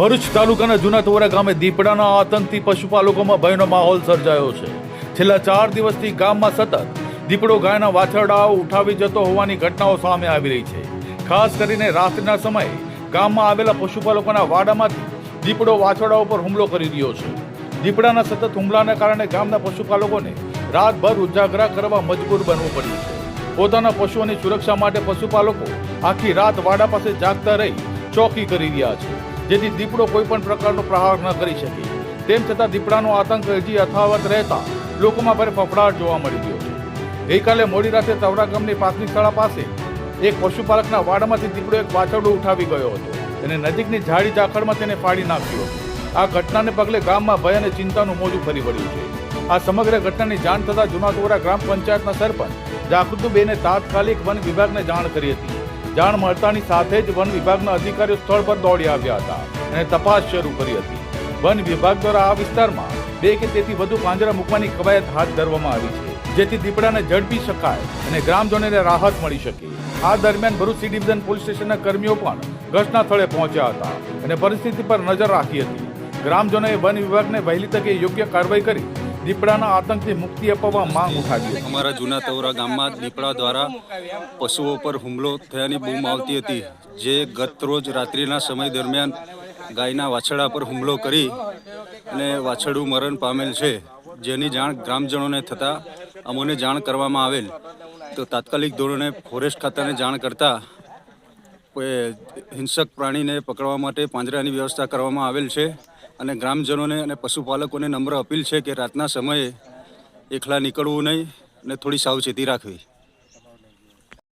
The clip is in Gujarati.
ભરૂચ તાલુકાના જૂના તોરા ગામે દીપડાના આતંકથી પશુપાલકોમાં ભયનો માહોલ સર્જાયો છે. છેલ્લા ચાર દિવસથી ગામમાં સતત દીપડો ગાયના વાછરડાઓ ઉઠાવી જતો હોવાની ઘટનાઓ સામે આવી રહી છે. ખાસ કરીને રાત્રિના સમયે ગામમાં આવેલા પશુપાલકોના વાડામાંથી દીપડો વાછરડાઓ પર હુમલો કરી રહ્યો છે. દીપડાના સતત હુમલાના કારણે ગામના પશુપાલકોને રાતભર ઉજાગરા કરવા મજબૂર બનવું પડ્યું છે. પોતાના પશુઓની સુરક્ષા માટે પશુપાલકો આખી રાત વાડા પાસે જાગતા રહી ચોકી કરી રહ્યા છે. જેથી દીપડો કોઈ પણ પ્રકારનો પ્રહાર ન કરી શકે. તેમ છતાં દીપડાનો આતંક હજી યથાવત રહેતા લોકોમાં ભારે ફફડાટ જોવા મળી ગયો છે. ગઈકાલે મોડી રાતે તવડા ગામની પ્રાથમિક શાળા પાસે એક પશુપાલકના વાડામાંથી દીપડો એક વાછરડો ઉઠાવી ગયો હતો. અને નજીકની ઝાડી ઝાખડમાં તેને ફાડી નાખ્યો. આ ઘટનાને પગલે ગામમાં ભય અને ચિંતાનું મોજું ફરી વળ્યું છે. આ સમગ્ર ઘટનાની જાણ થતાં જુનાતોરા ગ્રામ પંચાયતના સરપંચ જાકૃતુબેને તાત્કાલિક વન વિભાગને જાણ કરી હતી. જાણ મળતાની સાથે જ વન વિભાગના અધિકારીઓ સ્થળ પર દોડી આવ્યા હતા અને તપાસ શરૂ કરી હતી. વન વિભાગ દ્વારા આ વિસ્તારમાં બે કે તેથી વધુ પાંજરા મૂકવાની કવાયત હાથ ધરવામાં આવી છે. જેથી દીપડાને ઝડપી શકાય અને ગ્રામજનોને રાહત મળી શકે. આ દરમિયાન ભરૂચ સી ડિવિઝન પોલીસ સ્ટેશનના કર્મીઓ પણ ઘટના સ્થળે પહોંચ્યા હતા અને પરિસ્થિતિ પર નજર રાખી હતી. ગ્રામજનોએ વન વિભાગને વહેલી તકે યોગ્ય કાર્યવાહી કરી દીપડાના આતંકથી મુક્તિ અપાવવા માંગ ઉઠાવી અમારા જૂના તવરા ગામમાં દીપડા દ્વારા પશુઓ પર હુમલો થયાની બૂમ આવતી હતી, જે ગત રોજ રાત્રિના સમય દરમિયાન ગાયના વાછડા પર હુમલો કરી અને વાછડું મરણ પામેલ છે. જેની જાણ ગ્રામજનોને થતાં અમોને જાણ કરવામાં આવેલ. તો તાત્કાલિક ધોરણે ફોરેસ્ટ ખાતાને જાણ કરતા હિંસક પ્રાણીને પકડવા માટે પાંજરાની વ્યવસ્થા કરવામાં આવેલ છે. અને ગ્રામજનોને અને પશુપાલકોને નમ્ર અપીલ છે કે રાતના સમયે એકલા નીકળવું નહીં અને થોડી સાવચેતી રાખવી.